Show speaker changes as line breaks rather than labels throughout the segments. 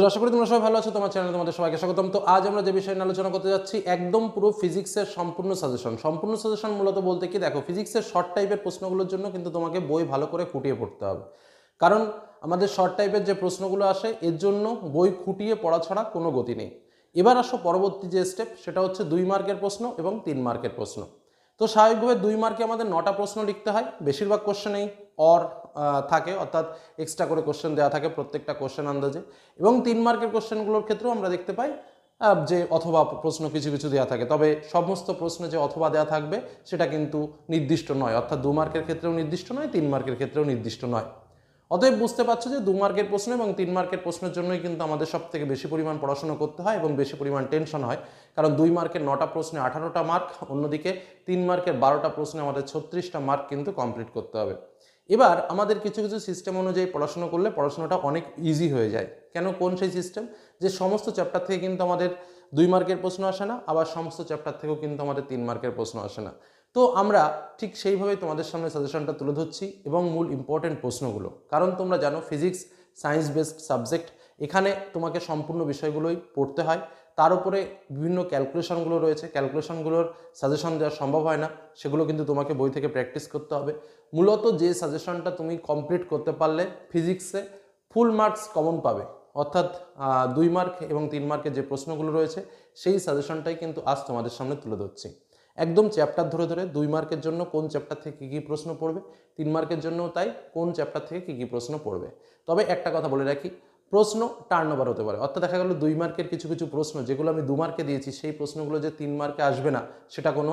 তো আশা করি তোমরা সবাই ভালো আছো, তোমার চ্যানেলে তোমাদের সবাইকে স্বাগতম। তো আজ আমরা যে বিষয়ে নিয়ে আলোচনা করতে যাচ্ছি, একদম পুরো ফিজিক্সের সম্পূর্ণ সাজেশন। সম্পূর্ণ সাজেশন মূলত বলতে কি, দেখো, ফিজিক্সের শর্ট টাইপের প্রশ্নগুলোর জন্য কিন্তু তোমাকে বই ভালো করে খুঁটিয়ে পড়তে হবে। কারণ আমাদের শর্ট টাইপের যে প্রশ্নগুলো আসে, এর জন্য বই খুঁটিয়ে পড়া ছাড়া কোনো গতি নেই। এবার আসো পরবর্তী যে স্টেপ সেটা হচ্ছে দুই মার্কের প্রশ্ন এবং তিন মার্কের প্রশ্ন। তো স্বাভাবিকভাবে দুই মার্কে আমাদের নটা প্রশ্ন লিখতে হয়, বেশিরভাগ কোশ্চেনেই অর থাকে, অর্থাৎ এক্সট্রা করে কোশ্চেন দেওয়া থাকে প্রত্যেকটা কোশ্চেন আন্দাজে। এবং তিন মার্কের কোশ্চেনগুলোর ক্ষেত্রেও আমরা দেখতে পাই যে অথবা প্রশ্ন কিছু কিছু দেওয়া থাকে। তবে সমস্ত প্রশ্নে যে অথবা দেওয়া থাকবে, সেটা কিন্তু নির্দিষ্ট নয়, অর্থাৎ দু মার্কের ক্ষেত্রেও নির্দিষ্ট নয়, তিন মার্কের ক্ষেত্রেও নির্দিষ্ট নয়। অতএব বুঝতে পারছ যে দু মার্কের প্রশ্ন এবং তিন মার্কের প্রশ্নের জন্যই কিন্তু আমাদের সব থেকে বেশি পরিমাণ পড়াশোনা করতে হয় এবং বেশি পরিমাণ টেনশন হয়। কারণ দুই মার্কের নটা প্রশ্নে আঠারোটা মার্ক অন্যদিকে তিন মার্কের বারোটা প্রশ্নে আমাদের ছত্রিশটা মার্ক কিন্তু কমপ্লিট করতে হবে। এবার আমাদের কিছু কিছু সিস্টেম অনুযায়ী পড়াশোনা করলে পড়াশোনাটা অনেক ইজি হয়ে যায়। কেন? কোন সেই সিস্টেম যে সমস্ত চ্যাপ্টার থেকে কিন্তু আমাদের দুই মার্কের প্রশ্ন আসে না, আবার সমস্ত চ্যাপ্টার থেকেও কিন্তু আমাদের তিন মার্কের প্রশ্ন আসে না। তো আমরা ঠিক সেইভাবে তোমাদের সামনে সাজেশনটা তুলে ধরছি এবং মূল ইম্পর্টেন্ট প্রশ্নগুলো। কারণ তোমরা জানো ফিজিক্স সায়েন্স বেসড সাবজেক্ট এখানে তোমাকে সম্পূর্ণ বিষয়গুলোই পড়তে হয়। তার উপরে বিভিন্ন ক্যালকুলেশনগুলো রয়েছে। ক্যালকুলেশনগুলোর সাজেশন দেওয়া সম্ভব হয় না। সেগুলো কিন্তু তোমাকে বই থেকে প্র্যাকটিস করতে হবে। মূলত যে সাজেশনটা তুমি কমপ্লিট করতে পারলে ফিজিক্সে ফুল মার্কস কমন পাবে। অর্থাৎ দুই মার্ক এবং তিন মার্কের যে প্রশ্নগুলো রয়েছে, সেই সাজেশনটাই কিন্তু আজ তোমাদের সামনে তুলে ধরছি। একদম চ্যাপ্টার ধরে ধরে দুই মার্কের জন্য কোন চ্যাপ্টার থেকে কী কী প্রশ্ন পড়বে, তিন মার্কের জন্য তাই কোন চ্যাপ্টার থেকে কী কী প্রশ্ন পড়বে। তবে একটা কথা বলে রাখি, প্রশ্ন টার্ন ওভার হতে পারে। অর্থাৎ দেখা গেলো দুই মার্কের কিছু কিছু প্রশ্ন, যেগুলো আমি দু মার্কে দিয়েছি, সেই প্রশ্নগুলো যে তিন মার্কে আসবে না, সেটা কোনো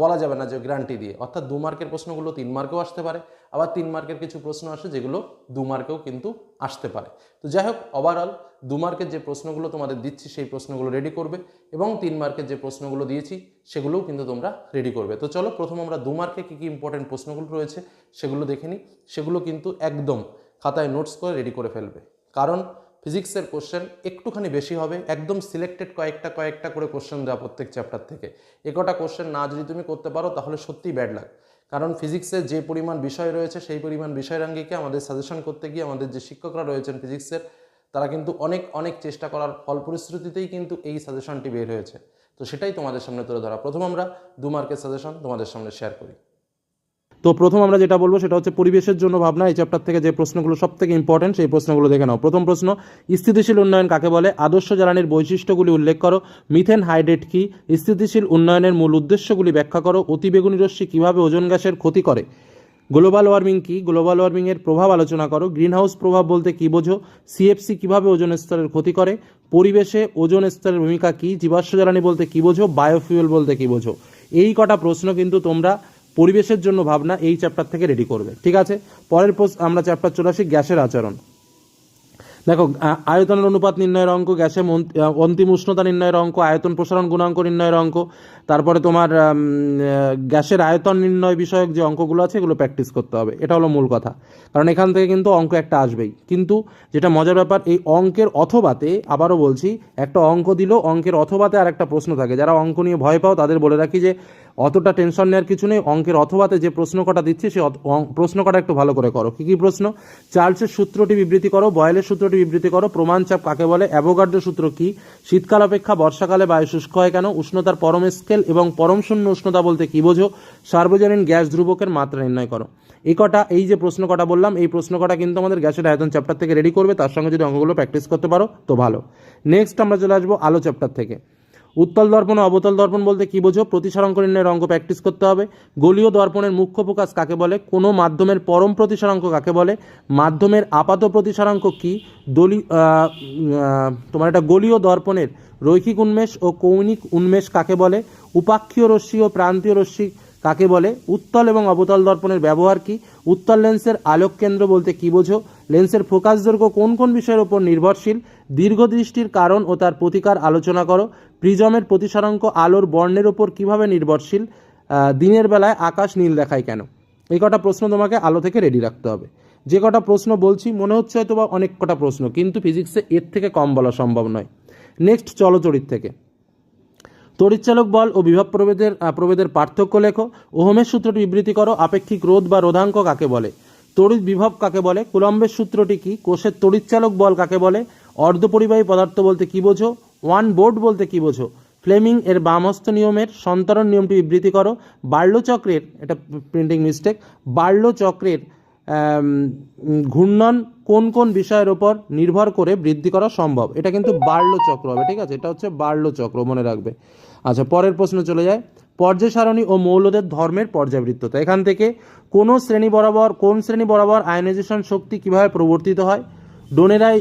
বলা যাবে না যে গ্যারান্টি দিয়ে। অর্থাৎ দু মার্কের প্রশ্নগুলো তিন মার্কেও আসতে পারে, আবার তিন মার্কের কিছু প্রশ্ন আসে যেগুলো দু মার্কেও কিন্তু আসতে পারে। তো যাই হোক ওভারঅল দু মার্কের যে প্রশ্নগুলো তোমাদের দিচ্ছি, সেই প্রশ্নগুলো রেডি করবে এবং তিন মার্কের যে প্রশ্নগুলো দিয়েছি, সেগুলোও কিন্তু তোমরা রেডি করবে। তো চলো, প্রথম আমরা দু মার্কে কী কী ইম্পর্টেন্ট প্রশ্নগুলো রয়েছে সেগুলো দেখে নিই। সেগুলো কিন্তু একদম খাতায় নোটস করে রেডি করে ফেলবে। কারণ ফিজিক্সের কোশ্চেন একটুখানি বেশি হবে, একদম সিলেক্টেড কয়েকটা কয়েকটা করে কোশ্চেন দেওয়া প্রত্যেক চ্যাপ্টার থেকে। একটা কোশ্চেন না যদি তুমি করতে পারো, তাহলে সত্যিই ব্যাড লাগ কারণ ফিজিক্সের যে পরিমাণ বিষয় রয়েছে, সেই পরিমাণ বিষয়রাঙ্গিকে আমাদের সাজেশন করতে গিয়ে আমাদের যে শিক্ষকরা রয়েছেন ফিজিক্সের তারা কিন্তু অনেক অনেক চেষ্টা করার ফল পরিস্থিতিতেই কিন্তু এই সাজেশনটি বের হয়েছে। তো সেটাই তোমাদের সামনে তুলে ধরা। প্রথম আমরা দু মার্কের সাজেশন তোমাদের সামনে শেয়ার করি। তো প্রথম আমরা যেটা বলব সেটা হচ্ছে পরিবেশের জন্য ভাবনা, এই চ্যাপ্টার থেকে যে প্রশ্নগুলো সব থেকে ইম্পর্টেন্ট সেই প্রশ্নগুলো দেখে নাও। প্রথম প্রশ্ন, স্থিতিশীল উন্নয়ন কাকে বলে? আদর্শ জ্বালানির বৈশিষ্ট্যগুলি উল্লেখ করো। মিথেন হাইড্রেট কি? স্থিতিশীল উন্নয়নের মূল উদ্দেশ্যগুলি ব্যাখ্যা করো। অতিবেগুনি রশ্মি কীভাবে ওজন গ্যাসের ক্ষতি করে? গ্লোবাল ওয়ার্মিং কি? গ্লোবাল ওয়ার্মিংয়ের প্রভাব আলোচনা করো। গ্রিনহাউস প্রভাব বলতে কী বোঝো? সিএফসি কীভাবে ওজন স্তরের ক্ষতি করে? পরিবেশে ওজন স্তরের ভূমিকা কি? জীবাশ্ম জ্বালানি বলতে কী বোঝো? বায়োফিউল বলতে কী বোঝো? এই কটা প্রশ্ন কিন্তু তোমরা পরিবেশের জন্য ভাবনা এই চ্যাপ্টার থেকে রেডি করবে। ঠিক আছে? পরের পোস্ট আমরা চ্যাপ্টার চলে আসি গ্যাসের আচরণ। দেখো আয়তনের অনুপাত নির্ণয়ের অঙ্ক, গ্যাসে অন্তিম উষ্ণতা নির্ণয়ের অঙ্ক, আয়তন প্রসারণ গুণাঙ্ক নির্ণয়ের অঙ্ক, তারপরে তোমার গ্যাসের আয়তন নির্ণয় বিষয়ক যে অঙ্কগুলো আছে, এগুলো প্র্যাকটিস করতে হবে। এটা হলো মূল কথা। কারণ এখান থেকে কিন্তু অঙ্ক একটা আসবেই। কিন্তু যেটা মজার ব্যাপার, এই অঙ্কের অথবাতে, আবারও বলছি, একটা অঙ্ক দিল, অঙ্কের অথবাতে আর একটা প্রশ্ন থাকে। যারা অঙ্ক নিয়ে ভয় পাও, তাদের বলে রাখি যে অতটা টেনশন নেওয়ার কিছু নেই। অঙ্কের অথবাতে যে প্রশ্ন কটা দিচ্ছি, সে প্রশ্ন কটা একটু ভালো করে করো। কী কী প্রশ্ন? চার্লসের সূত্রটি বিবৃতি করো, বয়েলের সূত্রটি বিবৃতি করো প্রমাণ চাপ কাকে বলে, অ্যাভোগাড্রো সূত্র কি, শীতকাল অপেক্ষা, বর্ষাকালে বায়ু শুষ্ক হয় কেন, উষ্ণতার পরম স্কেল এবং পরম শূন্য উষ্ণতা বলতে কি বোঝো? সার্বজনীন গ্যাস ধ্রুবকের মাত্রা নির্ণয় করো। এই কটা, এই যে প্রশ্ন কটা বললাম, এই প্রশ্ন কটা কিন্তু আমাদের গ্যাসের আয়তন চ্যাপ্টার থেকে রেডি করবে, তার সঙ্গে যদি অঙ্কগুলো প্র্যাকটিস করতে পারো, তো ভালো। নেক্সট আমরা চলে আসব আলো চ্যাপ্টার থেকে। উত্তল দর্পণ ও অবতল দর্পণ বলতে কী বোঝো? প্রতিসরাঙ্ক নির্ণয়ের অঙ্ক প্র্যাকটিস করতে হবে। গলীয় দর্পণের মুখ্য প্রকাশ কাকে বলে? কোনো মাধ্যমের পরম প্রতিসরাঙ্ক কাকে বলে? মাধ্যমের আপাত প্রতিসরাঙ্ক কী? দলি তোমার এটা গলীয় দর্পণের রৈখিক উন্মেষ ও কৌণিক উন্মেষ কাকে বলে? উপাক্ষীয় রশ্মি ও প্রান্তীয় রশ্মি কাকে বলে? উত্তল এবং অবতল দর্পণের ব্যবহার কি? উত্তল লেন্সের আলোক কেন্দ্র বলতে কি বোঝো? লেন্সের ফোকাস দৈর্ঘ্য কোন কোন বিষয়ের উপর নির্ভরশীল? দীর্ঘদৃষ্টির কারণ ও তার প্রতিকার আলোচনা করো। প্রিজমের প্রতিসরাঙ্ক আলোর বর্ণের ওপর কীভাবে নির্ভরশীল? দিনের বেলায় আকাশ নীল দেখায় কেন? এই কটা প্রশ্ন তোমাকে আলো থেকে রেডি রাখতে হবে। যে কটা প্রশ্ন বলছি, মনে হচ্ছে হয়তো বা অনেক কটা প্রশ্ন, কিন্তু ফিজিক্সে এর থেকে কম বলা সম্ভব নয়। নেক্সট চলচরিত থেকে। তড়িৎচালক বল ও বিভব প্রভেদের প্রভেদের পার্থক্য লেখো। ওহমের সূত্রটি বিবৃতি করো, আপেক্ষিক রোধ বা রোধাঙ্ক কাকে বলে? তড়িৎ বিভব কাকে বলে? কুলম্বের সূত্রটি কি? কোষের তড়িৎচালক বল কাকে বলে? অর্ধপরিবাহী পদার্থ বলতে কি বোঝো? ওয়ান বোর্ড বলতে কি বোঝো? ফ্লেমিং এর বামহস্ত নিয়মের সন্তরণ নিয়মটি বিবৃতি করো। বার্লো চক্রের এটা প্রিন্টিং মিস্টেক বার্লো চক্রের ঘূর্ণন কোন কোন বিষয়ের ওপর নির্ভর করে বৃদ্ধি করা সম্ভব? এটা কিন্তু বার্লো চক্র হবে, ঠিক আছে? এটা হচ্ছে বার্লো চক্র, মনে রাখবে। আচ্ছা পরের প্রশ্ন চলে যায়। পর্যায় সারণী ও মৌলদের ধর্মের পর্যাবৃত্ততা। এখান থেকে কোন শ্রেণি বরাবর, কোন শ্রেণি বরাবর আয়নাইজেশন শক্তি কীভাবে প্রবর্তিত হয়? ডোনেরাই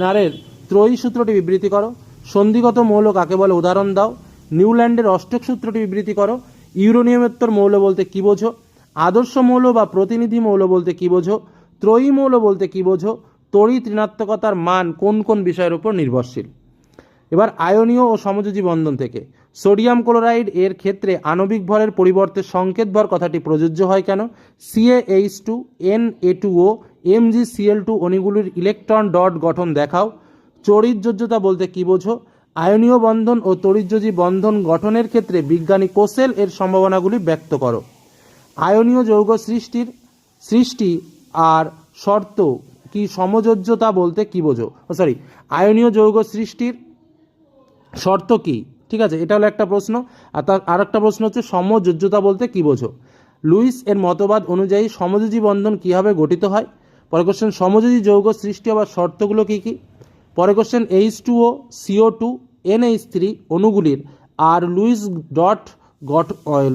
নারের ত্রয়ী সূত্রটি বিবৃতি করো। সন্ধিগত মৌল কাকে বলে? উদাহরণ দাও। নিউল্যান্ডের অষ্টক সূত্রটি বিবৃতি করো। ইউরোনিয়মেত্তর মৌল বলতে কি বোঝো? আদর্শ মৌল বা প্রতিনিধি মৌল বলতে কি বোঝো? ত্রয়ী মৌল বলতে কি বোঝো? তড়িৎ ঋণাত্মকতার মান কোন কোন বিষয়ের উপর নির্ভরশীল? এবার আয়নীয় ও সমযোজী বন্ধন থেকে। সোডিয়াম ক্লোরাইড এর ক্ষেত্রে আণবিক ভরের পরিবর্তে সংকেত ভর কথাটি প্রযোজ্য হয় কেন? CAH two N A two O M G CL two অণুগুলির ইলেকট্রন ডট গঠন দেখাও। চরিতযোজ্যতা বলতে কি বোঝো? আয়নীয় বন্ধন ও তড়িৎযোজী বন্ধন গঠনের ক্ষেত্রে বিজ্ঞানী কোসেল এর সম্ভাবনাগুলি ব্যক্ত করো। আয়নীয় যৌগ সৃষ্টির সৃষ্টি আর শর্ত কি সমযোজ্যতা বলতে কি বোঝো? সরি আয়নীয় যৌগ সৃষ্টির শর্ত কি? ঠিক আছে, এটা হলো একটা প্রশ্ন। আর তার আর একটা প্রশ্ন হচ্ছে, সমযোজ্যতা বলতে কি বোঝো? লুইস এর মতবাদ অনুযায়ী সমযোজী বন্ধন কীভাবে গঠিত হয়? পরে কোশ্চেন সমযোজী যৌগ সৃষ্টি হওয়ার শর্তগুলো কি কি? পরে question H two O CO two N H three অণুগুলির আর লুইস ডট গট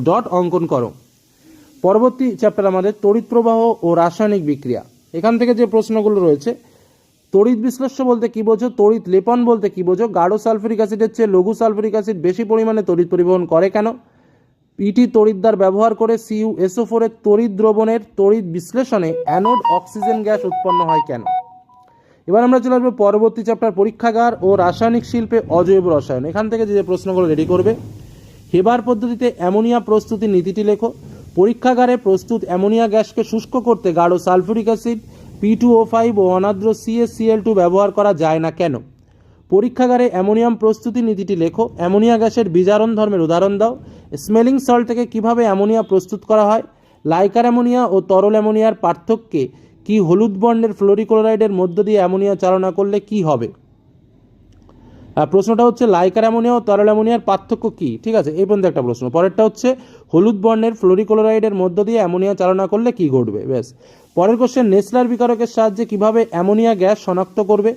ডট অঙ্কন করো। পরবর্তী চ্যাপ্টার আমাদের তড়িৎ প্রবাহ ও রাসায়নিক বিক্রিয়া। এখান থেকে যে প্রশ্নগুলো রয়েছে, তড়িৎ বিশ্লেষ্য বলতে কি বোঝো, তড়িৎ লেপন বলতে কি বোঝো, গাঢ় সালফিউরিক অ্যাসিডের চেয়ে লঘু সালফিউরিক অ্যাসিড বেশি পরিমাণে তড়িৎ পরিবহন করে কেন? পিটি তড়িৎদ্বার ব্যবহার করে সিইউ এসও ফোরের তড়িৎ দ্রবণের তড়িৎ বিশ্লেষণে অ্যানোড অক্সিজেন গ্যাস উৎপন্ন হয় কেন? এবার আমরা চলে আসব পরবর্তী চ্যাপ্টার পরীক্ষাগার ও রাসায়নিক শিল্পে অজৈব রসায়ন। এখান থেকে যে প্রশ্নগুলো রেডি করবে, হেবার পদ্ধতিতে অ্যামোনিয়া প্রস্তুতি নীতিটি লেখো। পরীক্ষাগারে প্রস্তুত অ্যামোনিয়া গ্যাসকে শুষ্ক করতে গাঢ় sulphuric acid P two O five ও অনাদ্র সিএসসিএল টু ব্যবহার করা যায় না কেন? পরীক্ষাগারে অ্যামোনিয়াম প্রস্তুতি নীতিটি লেখো। অ্যামোনিয়া গ্যাসের বিজারণ ধর্মের উদাহরণ দাও। স্মেলিং সল্ট থেকে কীভাবে অ্যামোনিয়া প্রস্তুত করা হয়? লাইকার অ্যামোনিয়া ও তরল অ্যামোনিয়ার পার্থক্যে কি হলুদ বর্ণের ফ্লোরিক্লোরাইডের মধ্য দিয়ে অ্যামোনিয়া চালনা করলে কি হবে? প্রশ্নটা হচ্ছে, লাইকার অ্যামোনিয়া ও তরল অ্যামোনিয়ার পার্থক্য কী? ঠিক আছে, এই পর্যন্ত একটা প্রশ্ন। পরেরটা হচ্ছে, হলুদ বর্ণের ফ্লোরিক্লোরাইডের মধ্য দিয়ে অ্যামোনিয়া চালনা করলে কি ঘটবে? বেশ পরের কোশ্চেন নেসলার বিকারকের সাহায্যে কীভাবে অ্যামোনিয়া গ্যাস শনাক্ত করবে?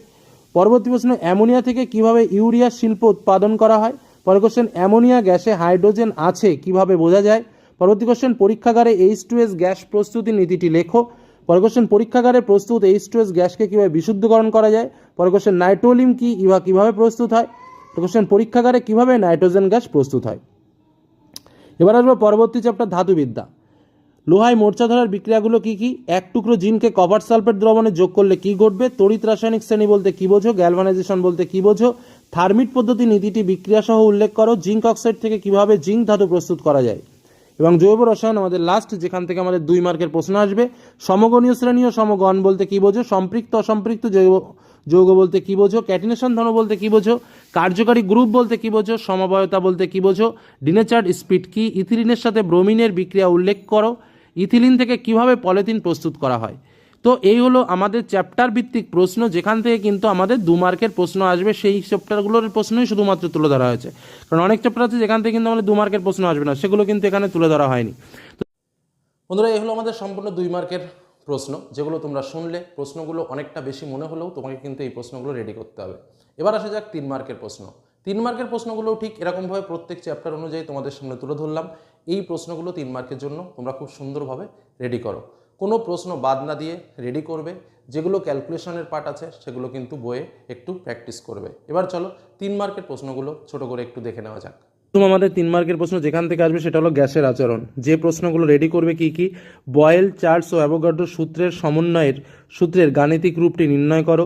পরবর্তী প্রশ্ন, অ্যামোনিয়া থেকে কীভাবে ইউরিয়া শিল্প উৎপাদন করা হয়? পরের কোশ্চেন অ্যামোনিয়া গ্যাসে হাইড্রোজেন আছে কীভাবে বোঝা যায়? পরবর্তী কোশ্চেন পরীক্ষাগারে এইচ টু এস গ্যাস প্রস্তুতি নীতিটি লেখো। পরের কোশ্চেন পরীক্ষাগারে প্রস্তুত এইচ গ্যাসকে কীভাবে বিশুদ্ধকরণ করা যায়? পরের কোশ্চেন নাইট্রোলিম কি ইভা কীভাবে প্রস্তুত হয়? কোশ্চেন পরীক্ষাগারে কীভাবে নাইট্রোজেন গ্যাস প্রস্তুত হয়? এবার আসব পরবর্তী চ্যাপ্টার ধাতুবিদ্যা। লোহায় মোর্চা ধরার বিক্রিয়াগুলো কি কি? এক টুকরো জিনকে কপার সালফেট দ্রবণে যোগ করলে কি ঘটবে? তড়িৎ রাসায়নিক শ্রেণি বলতে কি বোঝো? গ্যালভানাইজেশন বলতে কি বোঝো? থার্মিট পদ্ধতি নীতিটি বিক্রিয়া সহ উল্লেখ করো। জিঙ্ক অক্সাইড থেকে কীভাবে জিঙ্ক ধাতু প্রস্তুত করা যায়? এবং জৈব রসায়ন আমাদের লাস্ট যেখান থেকে আমাদের দুই মার্কের প্রশ্ন আসবে। সমগণীয় শ্রেণি ও সমগণ বলতে কি বোঝো? সম্পৃক্ত, অসম্পৃক্ত, জৈব, যৌগ বলতে কি বোঝো? ক্যাটিনেশন ধর্ম বলতে কি বোঝো? কার্যকারী গ্রুপ বলতে কি বোঝো? সমবায়তা বলতে কি বোঝো? ডিনেচার্ড স্পিড কি? ইথিলিনের সাথে ব্রোমিনের বিক্রিয়া উল্লেখ করো। ইথিলিন থেকে কীভাবে পলিথিন প্রস্তুত করা হয়? তো এই হলো আমাদের চ্যাপ্টার ভিত্তিক প্রশ্ন, যেখান থেকে কিন্তু আমাদের দু মার্কের প্রশ্ন আসবে। সেই চ্যাপ্টারগুলোর প্রশ্নই শুধুমাত্র তুলে ধরা হয়েছে। কারণ অনেক চ্যাপ্টার আছে যেখান থেকে কিন্তু আমাদের দু মার্কের প্রশ্ন আসবে না, সেগুলো কিন্তু এখানে তুলে ধরা হয়নি। বন্ধুরা, এই হলো আমাদের সম্পূর্ণ দুই মার্কের প্রশ্ন, যেগুলো তোমরা শুনলে। প্রশ্নগুলো অনেকটা বেশি মনে হলেও তোমাকে কিন্তু এই প্রশ্নগুলো রেডি করতে হবে। এবার আসা যাক তিন মার্কের প্রশ্ন। তিন মার্কের প্রশ্নগুলোও ঠিক এরকমভাবে প্রত্যেক চ্যাপ্টার অনুযায়ী তোমাদের সামনে তুলে ধরলাম। এই প্রশ্নগুলো তিন মার্কের জন্য তোমরা খুব সুন্দরভাবে রেডি করো। কোনো প্রশ্ন বাদ না দিয়ে রেডি করবে। যেগুলো ক্যালকুলেশনের পার্ট আছে, সেগুলো কিন্তু বইয়ে একটু প্র্যাকটিস করবে। এবার চলো তিন মার্কের প্রশ্নগুলো ছোট করে একটু দেখে নেওয়া যাক। প্রথম আমাদের তিন মার্কের প্রশ্ন যেখান থেকে আসবে সেটা হলো গ্যাসের আচরণ। যে প্রশ্নগুলো রেডি করবে কি কি? বয়েল চার্লস ও অ্যাভোগাড্রো সূত্রের সমন্বয়ের সূত্রের গাণিতিক রূপটি নির্ণয় করো।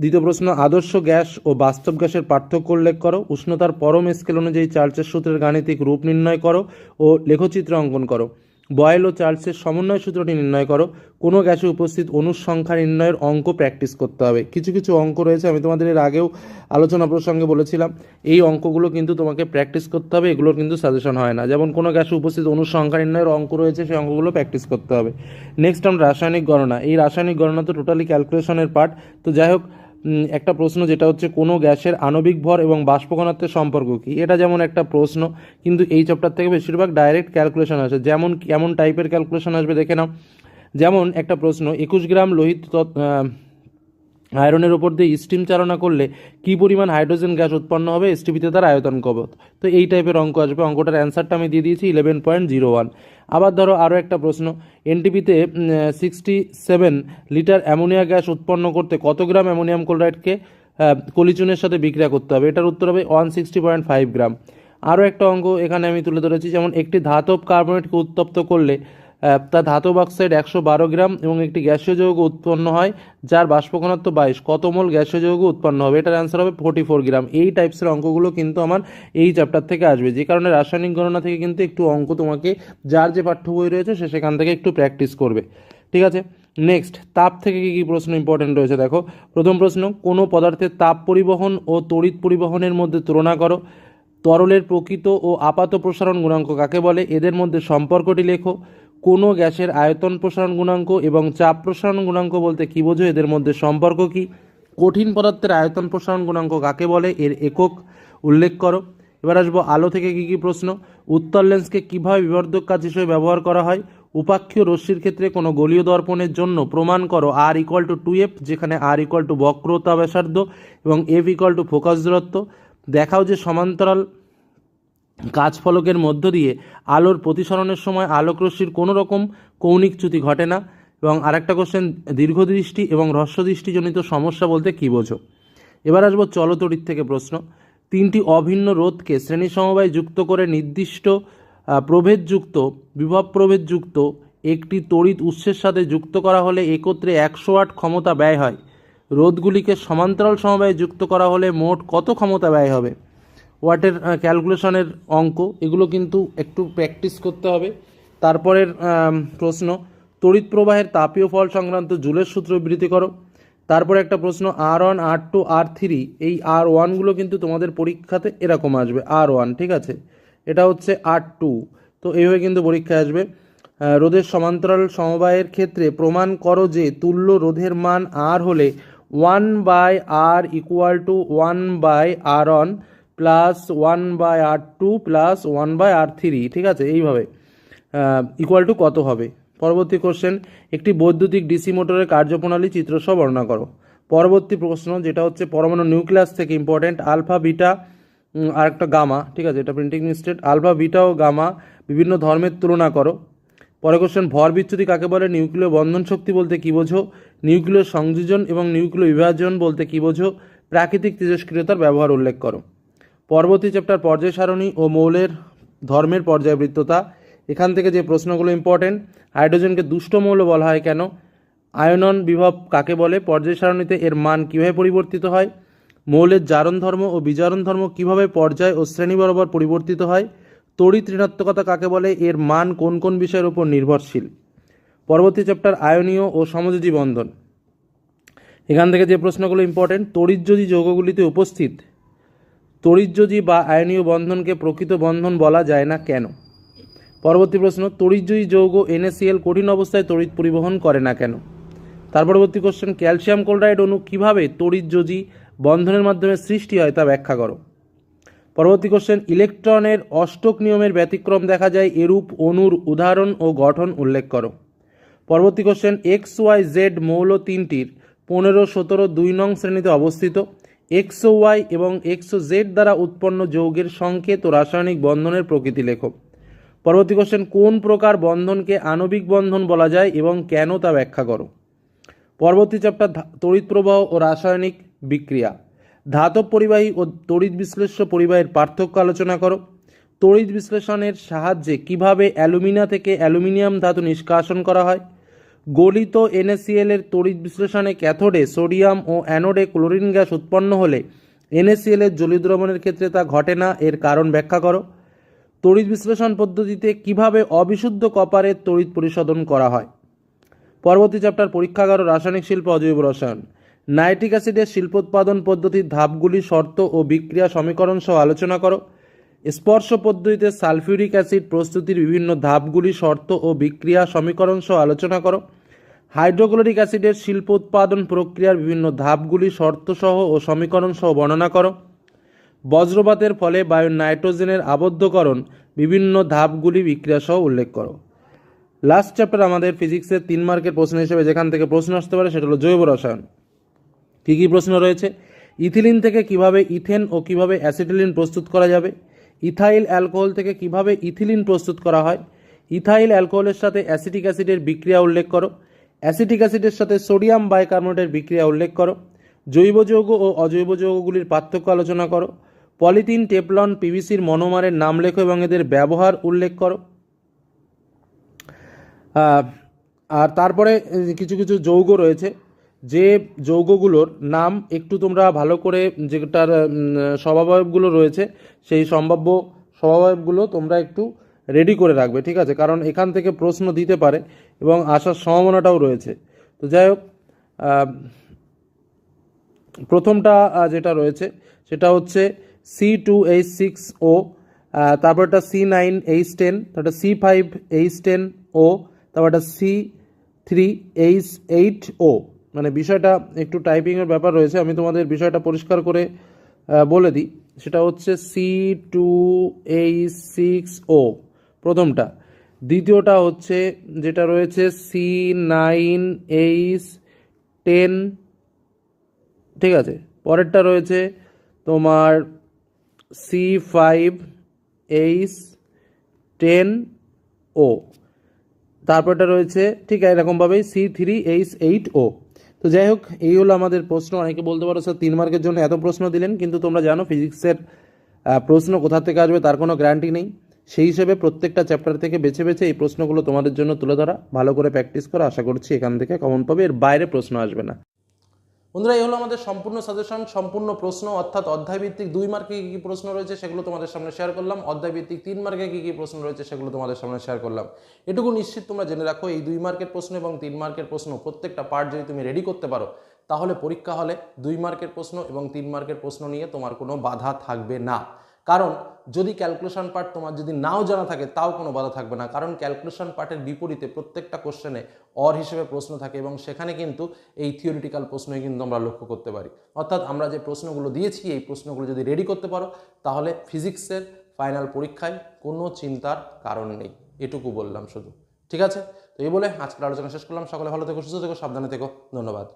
দ্বিতীয় প্রশ্ন, আদর্শ গ্যাস ও বাস্তব গ্যাসের পার্থক্য উল্লেখ করো। উষ্ণতার পরম স্কেল অনুযায়ী চার্চের সূত্রের গাণিতিক রূপ নির্ণয় করো ও লেখচিত্র অঙ্কন করো। বয়েল ও চার্লসের সমন্বয় সূত্রটি নির্ণয় করো। কোনো গ্যাসে উপস্থিত অনুর সংখ্যা নির্ণয়ের অঙ্ক প্র্যাকটিস করতে হবে। কিছু কিছু অঙ্ক রয়েছে, আমি তোমাদের এর আগেও আলোচনা প্রসঙ্গে বলেছিলাম। এই অঙ্কগুলো কিন্তু তোমাকে প্র্যাকটিস করতে হবে, এগুলোর কিন্তু সাজেশন হয় না। যেমন কোনো গ্যাসে উপস্থিত অনুর সংখ্যা নির্ণয়ের অঙ্ক রয়েছে, সেই অঙ্কগুলো প্র্যাকটিস করতে হবে। নেক্সট আমরা রাসায়নিক গণনা, এই রাসায়নিক গণনা তো টোটালি ক্যালকুলেশনের পার্ট তো যাই হোক একটা প্রশ্ন যেটা হচ্ছে, কোনো গ্যাসের আণবিক ভর এবং বাষ্প সম্পর্ক কি? এটা যেমন একটা প্রশ্ন, কিন্তু এই চ্যাপ্টার থেকে বেশিরভাগ ডাইরেক্ট ক্যালকুলেশন আসে। যেমন কেমন টাইপের ক্যালকুলেশন আসবে, দেখে নাও। যেমন একটা প্রশ্ন, একুশ গ্রাম লোহিত আয়রনের ওপর দিয়ে স্টিম চালনা করলে কি পরিমাণ হাইড্রোজেন গ্যাস উৎপন্ন হবে এসটিপিতে তার আয়তন কবত তো এই টাইপের অঙ্ক আসবে। অঙ্কটার অ্যান্সারটা আমি দিয়ে দিয়েছি ইলেভেন পয়েন্ট জিরো ওয়ান আবার ধরো আরও একটা প্রশ্ন। এনটিপিতে sixty seven litre ammonia gas উৎপন্ন করতে কত গ্রাম অ্যামোনিয়াম ক্লোরাইডকে কলিচুনের সাথে বিক্রিয়া করতে হবে? এটার উত্তর হবে one sixty point five gram. আরও একটা অঙ্ক এখানে আমি তুলে ধরেছি। যেমন একটি ধাতব কার্বনেটকে উত্তপ্ত করলে তা ধাতব অক্সাইড একশো বারো গ্রাম এবং একটি গ্যাসীয় যৌগ উৎপন্ন হয়, যার বাষ্প বাইশ। কত মোল গ্যাসীয় যৌগ উৎপন্ন হবে? এটার অ্যান্সার হবে ফোর্টি ফোর গ্রাম। এই টাইপসের অঙ্কগুলো কিন্তু আমার এই চ্যাপ্টার থেকে আসবে। যে কারণে রাসায়নিক গণনা থেকে কিন্তু একটু অঙ্ক তোমাকে, যার যে পাঠ্য বই রয়েছে সে সেখান থেকে একটু প্র্যাকটিস করবে। ঠিক আছে? নেক্সট তাপ থেকে কী কী প্রশ্ন ইম্পর্টেন্ট রয়েছে দেখো। প্রথম প্রশ্ন, কোনো পদার্থের তাপ পরিবহন ও তড়িৎ পরিবহনের মধ্যে তুলনা করো। তরলের প্রকৃত ও আপাত প্রসারণ গুণাঙ্ক কাকে বলে? এদের মধ্যে সম্পর্কটি লেখো। কোনো গ্যাসের আয়তন প্রসারণ গুণাঙ্ক এবং চাপ প্রসারণ গুণাঙ্ক বলতে কী বোঝো? এদের মধ্যে সম্পর্ক কী? কঠিন পদার্থের আয়তন প্রসারণ গুণাঙ্ক কাকে বলে? এর একক উল্লেখ করো। এবার আসব আলো থেকে কী কী প্রশ্ন? উত্তর লেন্সকে কীভাবে বিবর্ধক কাজ হিসেবে ব্যবহার করা হয়? উপাক্ষীয় রশ্মির ক্ষেত্রে কোনো গলীয় দর্পণের জন্য প্রমাণ করো R equal to two F যেখানে আর ইকুয়াল টু বক্রতা ব্যাসার্ধ এবং এফ ইকুয়াল টু ফোকাস দূরত্ব। দেখাও যে সমান্তরাল কাজ ফলকের মধ্য দিয়ে আলোর প্রতিসরণের সময় আলোকরশ্মির কোনো রকম কৌণিক চ্যুতি ঘটে না। এবং আরেকটা কোশ্চেন দীর্ঘদৃষ্টি এবং হ্রস্বদৃষ্টিজনিত সমস্যা বলতে কী বোঝো? এবার আসব চলতড়িৎ থেকে প্রশ্ন। তিনটি অভিন্ন রোধকে শ্রেণি সমবায় যুক্ত করে নির্দিষ্ট প্রভেদযুক্ত, বিভব প্রভেদযুক্ত একটি তড়িৎ উৎসের সাথে যুক্ত করা হলে একত্রে একশো আট ক্ষমতা ব্যয় হয়। রোধগুলিকে সমান্তরাল সমবায়ে যুক্ত করা হলে মোট কত ক্ষমতা ব্যয় হবে? ওয়াটের ক্যালকুলেশনের অঙ্ক, এগুলো কিন্তু একটু প্র্যাকটিস করতে হবে। তারপরের প্রশ্ন, তড়িৎ প্রবাহের তাপীয় ফল সংক্রান্ত জুলের সূত্র বিবৃতি করো। তারপরে একটা প্রশ্ন R one R two R three এই আর ওয়ানগুলো কিন্তু তোমাদের পরীক্ষাতে এরকম আসবে আর ওয়ান ঠিক আছে? এটা হচ্ছে আর টু তো এইভাবে কিন্তু পরীক্ষায় আসবে। রোধের সমান্তরাল সমবায়ের ক্ষেত্রে প্রমাণ করো যে তুল্য রোধের মান আর হলে one by R equal to one by R one plus one by R two plus one by R three ঠিক আছে? এইভাবে ইকুয়াল টু কত হবে? পরবর্তী কোশ্চেন একটি বৈদ্যুতিক ডিসি মোটরের কার্যপ্রণালী চিত্রসহ বর্ণনা করো। পরবর্তী প্রশ্ন, যেটা হচ্ছে পরমাণু নিউক্লিয়াস থেকে ইম্পর্টেন্ট আলফা বিটা আর একটা গামা ঠিক আছে? এটা প্রিন্টিং মিস্টেড আলফা বিটা ও গামা বিভিন্ন ধর্মের তুলনা করো। পরে কোশ্চেন ভর বিচ্যুতি কাকে বলে? নিউক্লিয় বন্ধন শক্তি বলতে কী বোঝো? নিউক্লিয় সংযোজন এবং নিউক্লিয় বিভাজন বলতে কী বোঝো? প্রাকৃতিক তেজস্ক্রিয়তার ব্যবহার উল্লেখ করো। পরবর্তী চ্যাপ্টার পর্যায় সারণী ও মৌলের ধর্মের পর্যায়বৃত্ততা। এখান থেকে যে প্রশ্নগুলো ইম্পর্টেন্ট হাইড্রোজেনকে দুষ্ট মৌল বলা হয় কেন? আয়নন বিভব কাকে বলে? পর্যায় সারণীতে এর মান কীভাবে পরিবর্তিত হয়? মৌলের জারণ ধর্ম ও বিজারণ ধর্ম কীভাবে পর্যায় ও শ্রেণি বরাবর পরিবর্তিত হয়? তড়িৎ ঋণাত্মকতা কাকে বলে? এর মান কোন কোন বিষয়ের উপর নির্ভরশীল? পরবর্তী চ্যাপ্টার আয়নীয় ও সমযোজী বন্ধন। এখান থেকে যে প্রশ্নগুলো ইম্পর্টেন্ট তড়িৎযোজী যৌগগুলিতে উপস্থিত তড়িৎযোজী বা আয়নীয় বন্ধনকে প্রকৃত বন্ধন বলা যায় না কেন? পরবর্তী প্রশ্ন তড়িৎযোজী যৌগ এনএসিএল কঠিন অবস্থায় তড়িৎ পরিবহন করে না কেন? তার পরবর্তী কোশ্চেন ক্যালসিয়াম ক্লোরাইড অণু কীভাবে তড়িৎযোজী বন্ধনের মাধ্যমে সৃষ্টি হয় তা ব্যাখ্যা করো। পরবর্তী কোশ্চেন ইলেকট্রনের অষ্টক নিয়মের ব্যতিক্রম দেখা যায়, এরূপ অণুর উদাহরণ ও গঠন উল্লেখ করো। পরবর্তী কোশ্চেন এক্স ওয়াই জেড মৌল তিনটির পনেরো, সতেরো, দুই নং শ্রেণীতে অবস্থিত। এক্সো ওয়াই এবং এক্সো জেড দ্বারা উৎপন্ন যৌগের সংকেত ও রাসায়নিক বন্ধনের প্রকৃতি লেখো পরবর্তী কোশ্চেন কোন প্রকার বন্ধনকে আণবিক বন্ধন বলা যায় এবং কেন তা ব্যাখ্যা করো? পরবর্তী চ্যাপ্টার তড়িৎ প্রবাহ ও রাসায়নিক বিক্রিয়া। ধাতব পরিবাহী ও তড়িৎ বিশ্লেষ্য পরিবাহের পার্থক্য আলোচনা করো। তড়িৎ বিশ্লেষণের সাহায্যে কীভাবে অ্যালুমিনা থেকে অ্যালুমিনিয়াম ধাতু নিষ্কাশন করা হয়? গলিত এনএসিএল এর তড়িৎ বিশ্লেষণে ক্যাথোডে, সোডিয়াম ও অ্যানোডে ক্লোরিন গ্যাস উৎপন্ন হলে এনএসিএল এর জলীয় দ্রবণের ক্ষেত্রে তা ঘটে না, এর কারণ ব্যাখ্যা করো। তড়িৎ বিশ্লেষণ পদ্ধতিতে কীভাবে অবিশুদ্ধ কপারের তড়িৎ পরিশোধন করা হয়? পরবর্তী চ্যাপ্টার পরীক্ষাগার ও রাসায়নিক শিল্প অজৈব রসায়ন নাইট্রিক অ্যাসিডের শিল্পোৎপাদন পদ্ধতির ধাপগুলি শর্ত ও বিক্রিয়া সমীকরণ সহ আলোচনা করো। স্পর্শ পদ্ধতিতে সালফিউরিক অ্যাসিড প্রস্তুতির বিভিন্ন ধাপগুলি শর্ত ও বিক্রিয়া সমীকরণ সহ আলোচনা করো। হাইড্রোক্লোরিক অ্যাসিডের শিল্প উৎপাদন প্রক্রিয়ার বিভিন্ন ধাপগুলি শর্তসহ ও সমীকরণ সহ বর্ণনা করো। বজ্রপাতের ফলে বায়ুর নাইট্রোজেনের আবদ্ধকরণ বিভিন্ন ধাপগুলি বিক্রিয়া সহ উল্লেখ করো। লাস্ট চ্যাপ্টার আমাদের ফিজিক্সের তিন মার্কের প্রশ্ন হিসেবে যেখান থেকে প্রশ্ন আসতে পারে সেটা হলো জৈব রসায়ন। কী কী প্রশ্ন রয়েছে? ইথিলিন থেকে কীভাবে ইথেন ও কীভাবে অ্যাসিটিলিন প্রস্তুত করা যাবে? ইথাইল অ্যালকোহল থেকে কীভাবে ইথিলিন প্রস্তুত করা হয়? ইথাইল অ্যালকোহলের সাথে অ্যাসিটিক অ্যাসিডের বিক্রিয়া উল্লেখ করো। অ্যাসিটিক অ্যাসিডের সাথে সোডিয়াম বাইকার্বনেটের বিক্রিয়া উল্লেখ করো। জৈব যৌগ ও অজৈব যৌগগুলির পার্থক্য আলোচনা করো। পলিথিন টেপলন পিভিসির মনোমারের নাম লেখো এবং এদের ব্যবহার উল্লেখ করো। আর তারপরে কিছু কিছু যৌগ রয়েছে। যে যৌগগুলোর নাম একটু তোমরা ভালো করে যেটার উম, স্বভাবয়বগুলো রয়েছে সেই সম্ভাব্য স্বভাবয়বগুলো তোমরা একটু রেডি করে রাখবে ঠিক আছে? কারণ এখান থেকে প্রশ্ন দিতে পারে এবং আসার সম্ভাবনাটাও রয়েছে। তো যাই হোক প্রথমটা যেটা রয়েছে সেটা হচ্ছে C two H six O তারপর তারপরটা সি নাইন এইচ টেন তারপরটা C five H ten O তারপরটা C three H eight O মানে বিষয়টা একটু টাইপিংয়ের ব্যাপার রয়েছে, আমি তোমাদের বিষয়টা পরিষ্কার করে বলে দিই। সেটা হচ্ছে C two H six O প্রথমটা। দ্বিতীয়টা হচ্ছে যেটা রয়েছে সি নাইন এইচ টেন ঠিক আছে? পরেরটা রয়েছে তোমার C five H ten O তারপরটা রয়েছে ঠিক এরকমভাবেই C three H eight O তো যাই হোক, এই হলো আমাদের প্রশ্ন। অনেকে বলতে পারো, স্যার, তিন মার্কের জন্য এত প্রশ্ন দিলেন। কিন্তু তোমরা জানো, ফিজিক্সের প্রশ্ন কোথা থেকে আসবে তার কোনো গ্যারান্টি নেই। সেই হিসেবে প্রত্যেকটা চ্যাপ্টার থেকে বেছে বেছে এই প্রশ্নগুলো তোমাদের জন্য তুলে ধরা। ভালো করে প্র্যাকটিস করা, আশা করছি এখান থেকে কমন পাবে, এর বাইরে প্রশ্ন আসবে না। বন্ধুরা, এই হলো আমাদের সম্পূর্ণ সাজেশন সম্পূর্ণ প্রশ্ন, অর্থাৎ অধ্যায়ভিত্তিক দুই মার্কে কী কী প্রশ্ন রয়েছে সেগুলো তোমাদের সামনে শেয়ার করলাম। অধ্যায়ভিত্তিক তিন মার্কে কী কী প্রশ্ন রয়েছে সেগুলো তোমাদের সামনে শেয়ার করলাম। এটুকু নিশ্চিত তোমরা জেনে রাখো, এই দুই মার্কের প্রশ্ন এবং তিন মার্কের প্রশ্ন, প্রত্যেকটা পার্ট যদি তুমি রেডি করতে পারো, তাহলে পরীক্ষা হলে দুই মার্কের প্রশ্ন এবং তিন মার্কের প্রশ্ন নিয়ে তোমার কোনো বাধা থাকবে না। কারণ যদি ক্যালকুলেশন পার্ট তোমার যদি নাও জানা থাকে, তাও কোনো বাধা থাকবে না। কারণ ক্যালকুলেশন পার্টের বিপরীতে প্রত্যেকটা কোশ্চেনে অর হিসেবে প্রশ্ন থাকে এবং সেখানে কিন্তু এই থিওরিটিক্যাল প্রশ্নই কিন্তু আমরা লক্ষ্য করতে পারি। অর্থাৎ আমরা যে প্রশ্নগুলো দিয়েছি, এই প্রশ্নগুলো যদি রেডি করতে পারো, তাহলে ফিজিক্সের ফাইনাল পরীক্ষায় কোনো চিন্তার কারণ নেই। এটুকু বললাম শুধু। ঠিক আছে? তো এই বলে আজকের আলোচনা শেষ করলাম। সকলে ভালো থেকো, সুস্থ থেকো, সাবধানে থেকো। ধন্যবাদ।